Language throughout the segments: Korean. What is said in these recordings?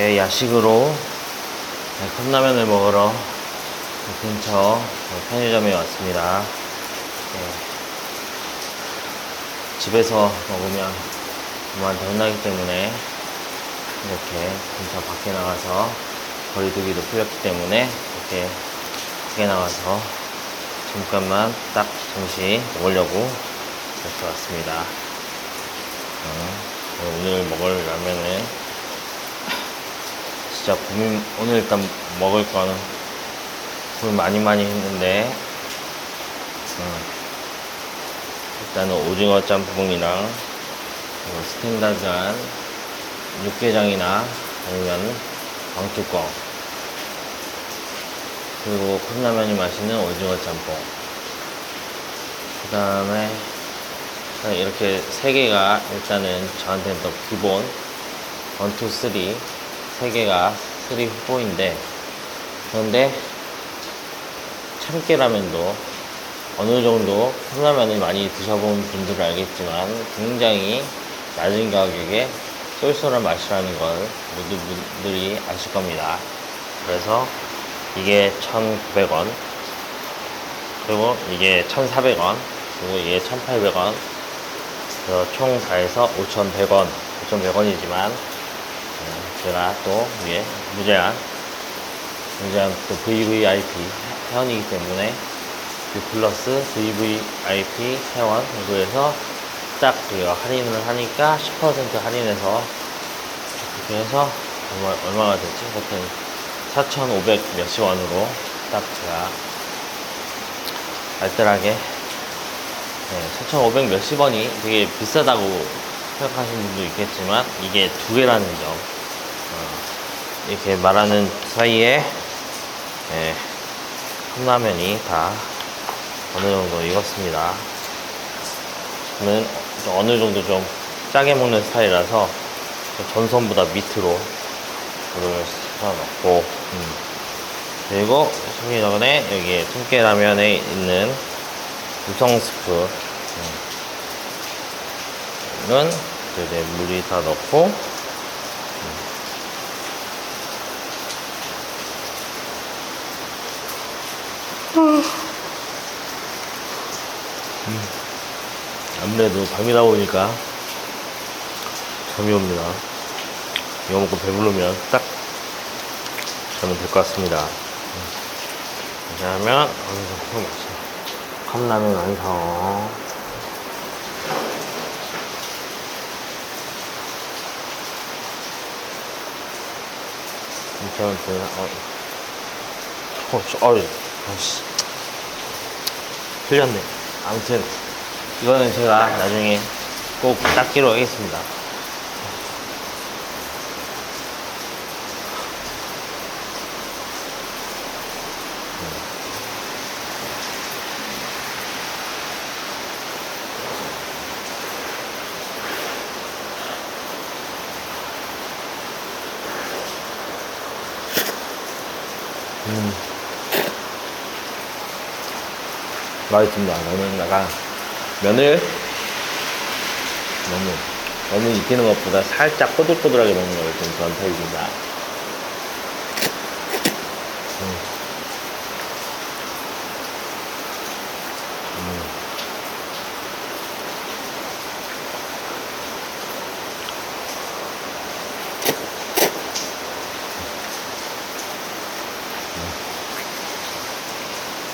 네, 야식으로 네, 컵라면을 먹으러 그 근처 편의점에 왔습니다. 네. 집에서 먹으면 엄마한테 혼나기 때문에 이렇게 근처 밖에 나가서 거리두기도 풀렸기 때문에 이렇게 밖에 나가서 잠깐만 딱 잠시 먹으려고 이렇게 왔습니다. 어, 오늘 먹을 라면은 진짜 고민 오늘 일단 먹을 거는 고민 많이 많이 했는데 어, 일단은 오징어 짬뽕이랑 스탠다드한 육개장이나 아니면 왕뚜껑. 그리고 컵라면이 맛있는 오징어 짬뽕. 그 다음에 이렇게 세 개가 일단은 저한테는 더 기본. 1, 2, 3, 세 개가 3 후보인데 그런데 참깨라면도 어느 정도 컵라면을 많이 드셔본 분들은 알겠지만 굉장히 낮은 가격에 쏠쏠한 맛이라는 걸 모두 분들이 아실 겁니다. 그래서 이게 1,900원, 그리고 이게 1,400원, 그리고 이게 1,800원, 그래서 총 다 해서 5,100원, 5,100원이지만 제가 또 위에 무제한, 무제한 또 VVIP 회원이기 때문에 그 플러스 VVIP 회원 그래서 딱 저희가 할인을 하니까 10% 할인해서 그렇게 해서 얼마, 얼마가 되지? 하여튼 4,500 몇십 원으로 딱 제가 알뜰하게 네, 4,500 몇십 원이 되게 비싸다고 생각하시는 분도 있겠지만 이게 두 개라는 점 어, 이렇게 말하는 사이에 네, 컵라면이 다 어느 정도 익었습니다. 저는 어느 정도 좀 짜게 먹는 스타일이라서 전선보다 밑으로 물을 쏟아넣고 음. 그리고 전에 여기에 통깨라면에 있는 우성 스프 음. 이건 이제 물이 다 넣고 아무래도 밤이다 보니까 잠이 옵니다. 이거 먹고 배부르면 딱 자면 될 것 같습니다. 이렇게 하면 어느 정도 맛있어. 컵라면 완성. 이렇게 하면 되나? 어, 어, 저, 어이, 아씨. 틀렸네. 아무튼, 이거는 제가 나중에 꼭 닦기로 하겠습니다. 음. 맛있습니다. 저는 약간 면을 너무 너무 익히는 것보다 살짝 꼬들꼬들하게 먹는 걸 좀 좋아하는 타입입니다. 음. 음.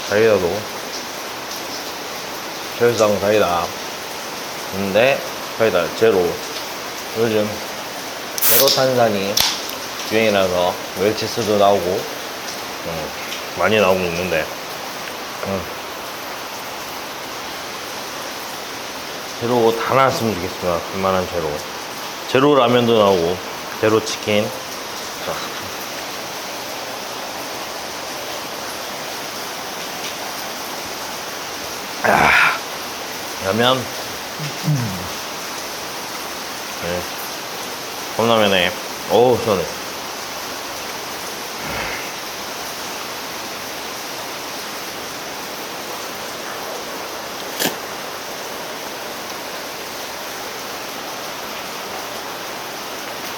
사이다도 결상 사이다. 근데 사이다 제로. 요즘 제로 탄산이 유행이라서 웰치스도 나오고 음, 많이 나오고 있는데. 음. 제로 다 나왔으면 좋겠습니다 웬만한 제로. 제로 라면도 나오고 제로 치킨. 자, 라면. 네. 컵라면에, 어우, 시원해.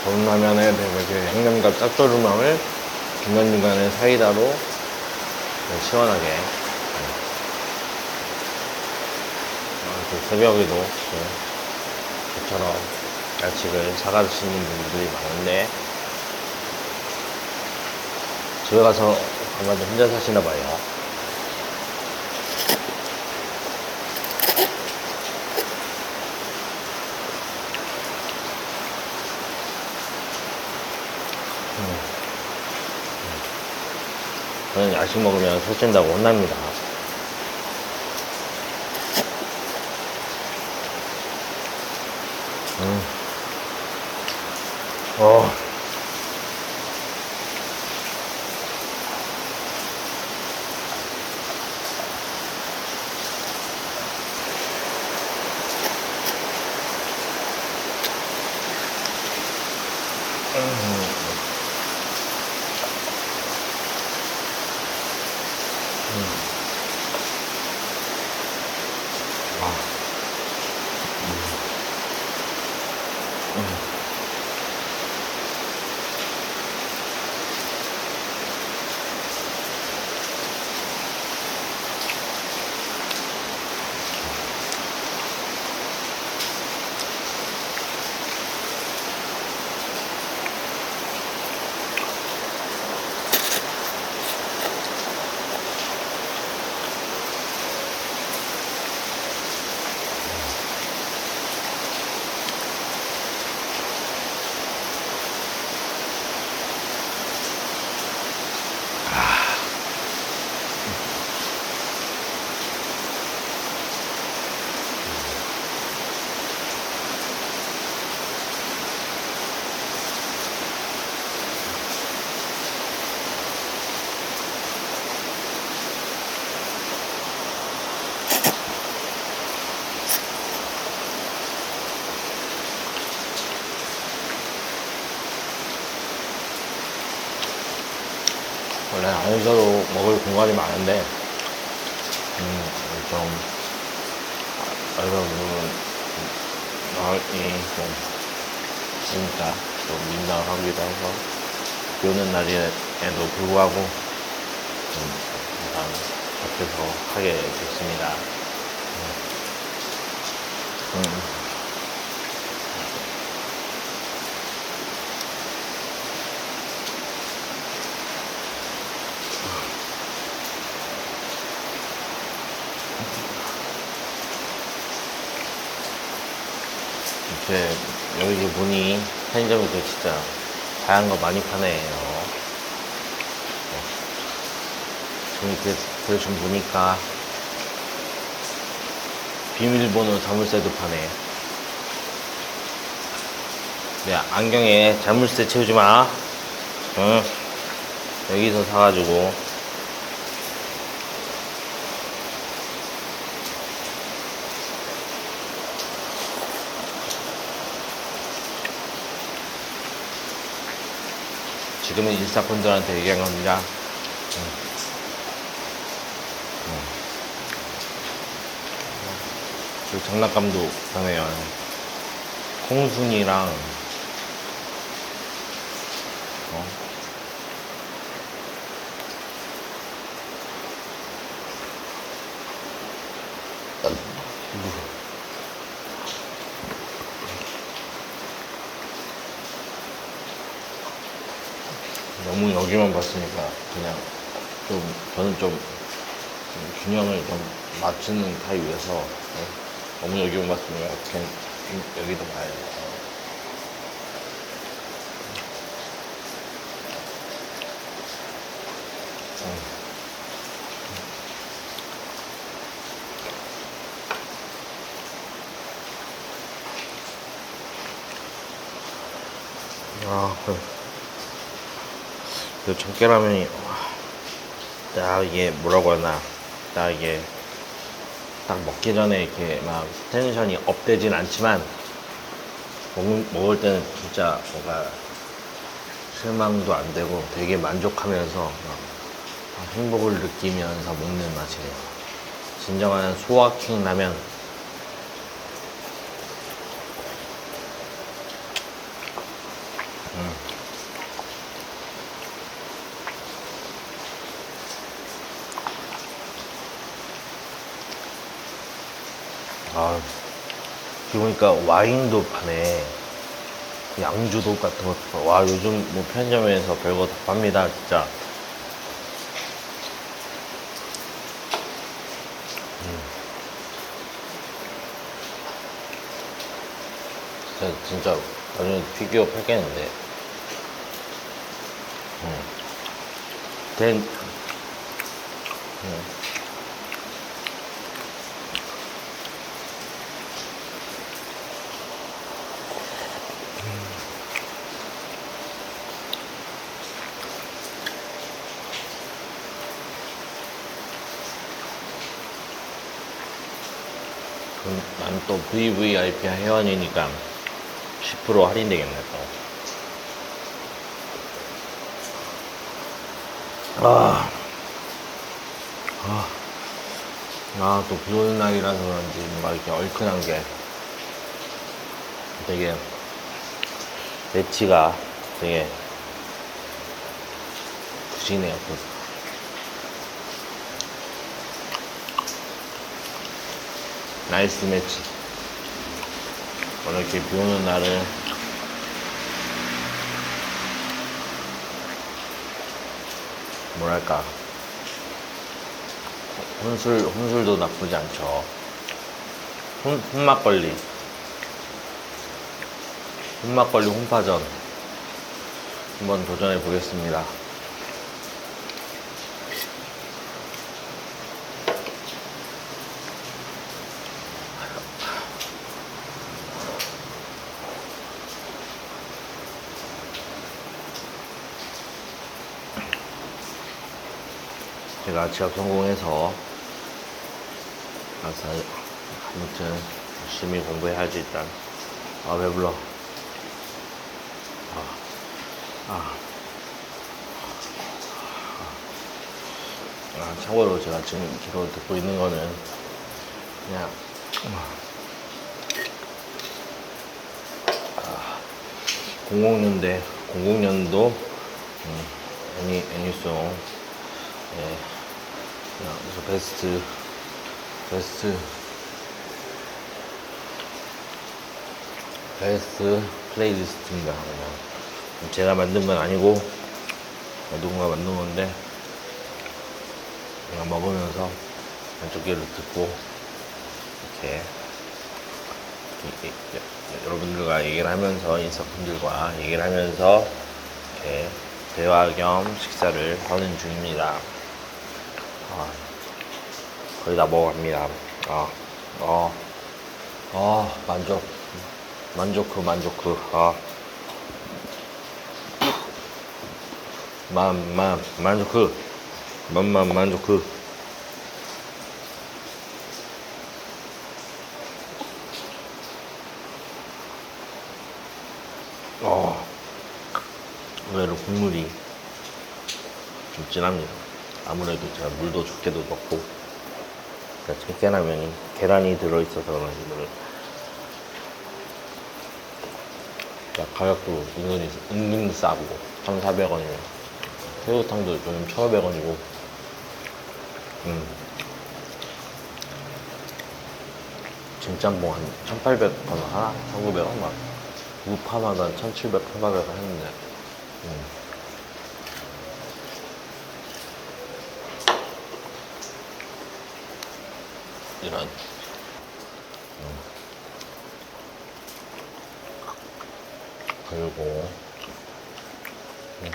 좋은 라면에 되게 행감과 짭조름함을 중간중간에 사이다로 시원하게 아, 그 새벽에도 또 저처럼 야식을 사가시는 분들이 많은데 집에 가서 아마도 혼자 사시나 봐요. 저는 야식 먹으면 살찐다고 혼납니다. 음. 어. 원래 안에서도 먹을 공간이 많은데, 음, 좀, 여러분, 마을이 좀, 진짜 좀 민감하기도 해서, 비 오는 날에도 불구하고, 좀, 일단, 밖에서 하게 됐습니다. 음. 이렇게 여기 보니 편의점에서 진짜 다양한 거 많이 파네요. 이렇게 대충 보니까 비밀번호 자물쇠도 파네. 네, 안경에 자물쇠 채우지 마. 응. 여기서 사가지고. 지금은 일사분들한테 얘기한 겁니다. 그 장난감도 하네요. 콩순이랑 어? 너무 여기만 봤으니까 그냥 좀 저는 좀 균형을 좀 맞추는 타입이어서 네. 너무 여기만 봤으면 그냥 여기도 봐야 돼요. 아, 그래. 그 참깨라면이 와, 딱 이게 뭐라고 하나 딱 이게 딱 먹기 전에 이렇게 막 텐션이 업되진 않지만 먹, 먹을 때는 진짜 뭔가 실망도 안 되고 되게 만족하면서 막 행복을 느끼면서 먹는 맛이에요. 진정한 소확행 라면. 아, 보니까 와인도 파네. 양주도 같은 것도 파. 와, 요즘 뭐 편의점에서 별거 다 팝니다, 진짜. 음. 진짜, 진짜 나중에 피규어 팔겠는데. 음. 된, 음. 난 또 VVIP 회원이니까 10% 할인되겠네 또. 아, 아, 아, 또 비 오는 날이라서 그런지 뭔가 이렇게 얼큰한 게 되게 매치가 되게 부시네요. 나이스 매치. 이렇게 비 오는 날은 뭐랄까 혼술 혼술도 나쁘지 않죠. 혼, 혼막걸리 혼막걸리 혼파전 한번 도전해 보겠습니다. 제가 취업 성공해서 아사 아무튼 열심히 공부해야지 일단. 아 배불러? 아, 아. 아, 참고로 제가 지금 기로 듣고 있는 거는 그냥 아, 00년대 00년도 음, 애니 애니송. 예, 그래서 베스트 베스트 베스트 플레이리스트입니다. 그냥 제가 만든 건 아니고 누군가 만든 건데 그냥 먹으면서 왼쪽 귀로 듣고 이렇게 여러분들과 얘기를 하면서 인사분들과 얘기를 하면서 이렇게 대화 겸 식사를 하는 중입니다. 아, 거의 다 먹어갑니다. 아, 어, 아, 만족. 만족크, 만족크. 아. 만, 만, 만족크. 만만, 만족크. 어, 의외로 국물이 좀 진합니다. 아무래도 제가 물도 적게도 넣고, 그러니까 청계라면이 계란이 들어있어서 그런지 야, 가격도 은근히, 은근 싸고, 1,400원이면. 새우탕도 요즘 1,500원이고, 음. 진짬뽕 한 1,800원 하나? 1,900원 막. 우파마다 1,700, 1,800원 했는데, 음. 이런. 음. 그리고, 음.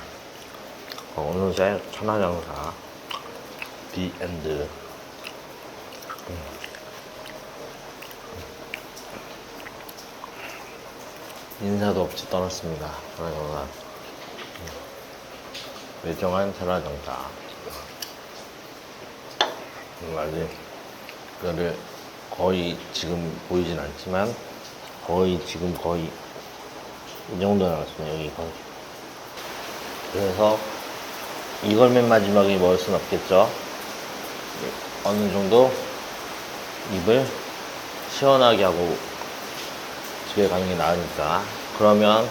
어, 어느 새 천하장사, 비엔드. 음. 인사도 없이 떠났습니다. 천하장사. 외정한. 음, 아직 를 거의 지금 보이진 않지만 거의 지금 거의 이 정도 나왔습니다. 여기 거의. 그래서 이걸 맨 마지막에 먹을 순 없겠죠. 어느 정도 입을 시원하게 하고 집에 가는 게 나으니까 그러면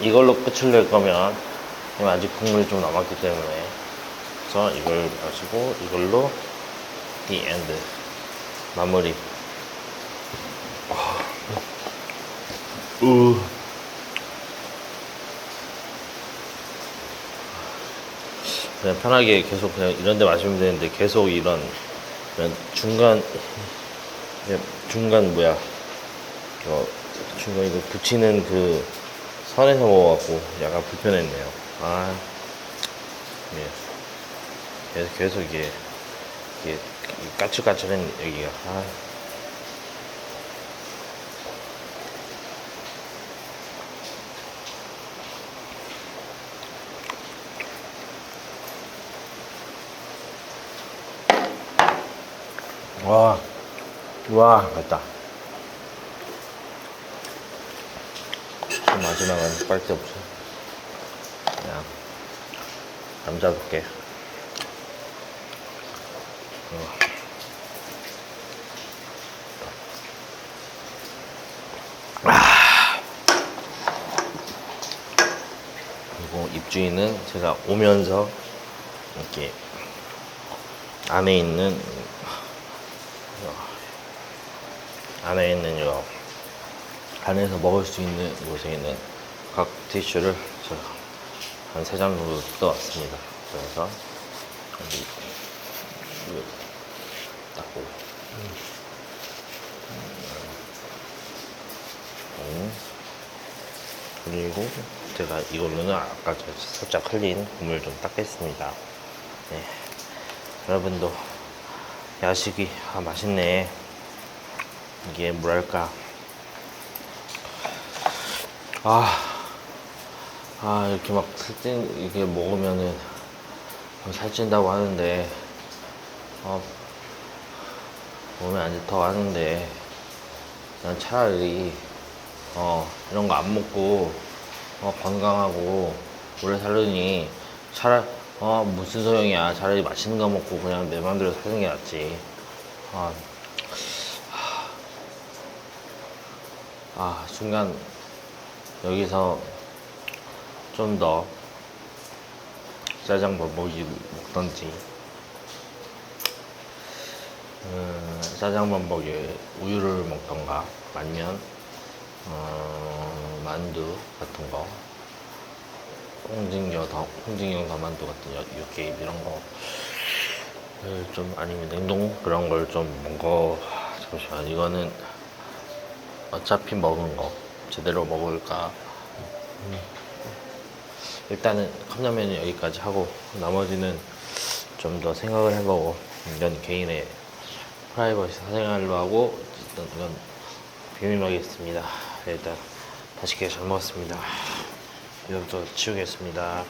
이걸로 끝을 낼 거면 아직 국물이 좀 남았기 때문에 그래서 이걸 마시고 이걸로 이 엔드 마무리. 그냥 편하게 계속 그냥 이런 데 마시면 되는데 계속 이런, 이런 중간 중간 뭐야 어, 중간 이거 붙이는 그 선에서 먹어갖고 약간 불편했네요 아 예. 계속 계속 이게 이게 까칠까칠한 여기가 아. 와, 와, 맛있다. 마지막은 빨대 없어. 그냥 남자답게. 어. 아. 입주인은 제가 오면서 이렇게 안에 있는 안에 있는 요 안에서 먹을 수 있는 곳에 있는 각 티슈를 제가 한 세 장 정도 뜯어왔습니다. 그래서 여기 이거 닦고 음. 그리고 제가 이걸로는 아까 저 살짝 흘린 국물 좀 닦겠습니다. 네. 여러분도 야식이 아 맛있네. 이게 뭐랄까 아, 아 이렇게 막 살찐 이게 먹으면은 살찐다고 하는데 어 몸에 안 좋다고 하는데 난 차라리 어 이런 거 안 먹고 어 건강하고 오래 살려니 차라리 어 무슨 소용이야. 차라리 맛있는 거 먹고 그냥 내 맘대로 사는 게 낫지. 아 아, 순간 여기서 좀 더 짜장 버벅이 먹던지. 음, 짜장 버벅에 우유를 먹던가 아니면 어, 만두 같은 거. 홍진여 더 홍진영 더만두 같은 여- 육개입 이런 거를 좀 아니면 냉동 그런 걸 좀 먹어. 잠시만 이거는 어차피 먹은 거. 제대로 먹을까? 음. 일단은 컵라면은 여기까지 하고 나머지는 좀 더 생각을 해보고 이건 개인의 프라이버시 사생활로 하고 일단 이건 비밀하겠습니다 일단 맛있게 잘 먹었습니다. 이것도 치우겠습니다